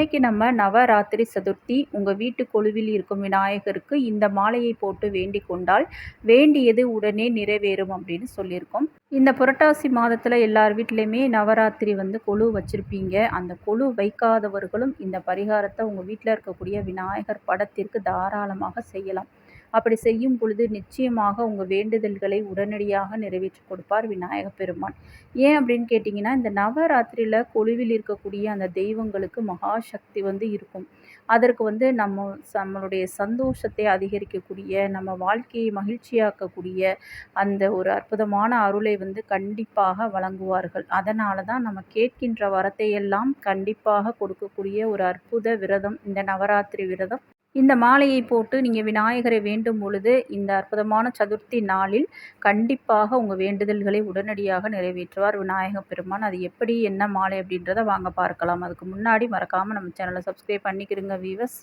இன்றைக்கி நம்ம நவராத்திரி சதுர்த்தி உங்கள் வீட்டு கொழுவில் இருக்கும் விநாயகருக்கு இந்த மாலையை போட்டு வேண்டிக் கொண்டால் வேண்டியது உடனே நிறைவேறும் அப்படின்னு சொல்லியிருக்கோம். இந்த புரட்டாசி மாதத்தில் எல்லார் வீட்லேயுமே நவராத்திரி வந்து கொழு வச்சுருப்பீங்க. அந்த கொழு வைக்காதவர்களும் இந்த பரிகாரத்தை உங்கள் வீட்டில் இருக்கக்கூடிய விநாயகர் படத்திற்கு தாராளமாக செய்யலாம். அப்படி செய்யும் பொழுது நிச்சயமாக உங்கள் வேண்டுதல்களை உடனடியாக நிறைவேற்றி கொடுப்பார் விநாயக பெருமான். ஏன் அப்படின்னு கேட்டிங்கன்னா இந்த நவராத்திரியில் கொலுவில் இருக்கக்கூடிய அந்த தெய்வங்களுக்கு மகாசக்தி வந்து இருக்கும். அதற்கு வந்து நம்ம நம்மளுடைய சந்தோஷத்தை அதிகரிக்கக்கூடிய நம்ம வாழ்க்கையை மகிழ்ச்சியாக்கக்கூடிய அந்த ஒரு அற்புதமான அருளை வந்து கண்டிப்பாக வழங்குவார்கள். அதனால தான் நம்ம கேட்கின்ற வரத்தை எல்லாம் கண்டிப்பாக கொடுக்கக்கூடிய ஒரு அற்புத விரதம் இந்த நவராத்திரி விரதம் இந்த மாலையை போட்டு நீங்கள் விநாயகரை வேண்டும் பொழுது இந்த அற்புதமான சதுர்த்தி நாளில் கண்டிப்பாக உங்கள் வேண்டுதல்களை உடனடியாக நிறைவேற்றுவார் விநாயக பெருமான். அது எப்படி என்ன மாலை அப்படின்றத வாங்க பார்க்கலாம். அதுக்கு முன்னாடி மறக்காமல் நம்ம சேனலை சப்ஸ்கிரைப் பண்ணிக்கிடுங்க வீவர்ஸ்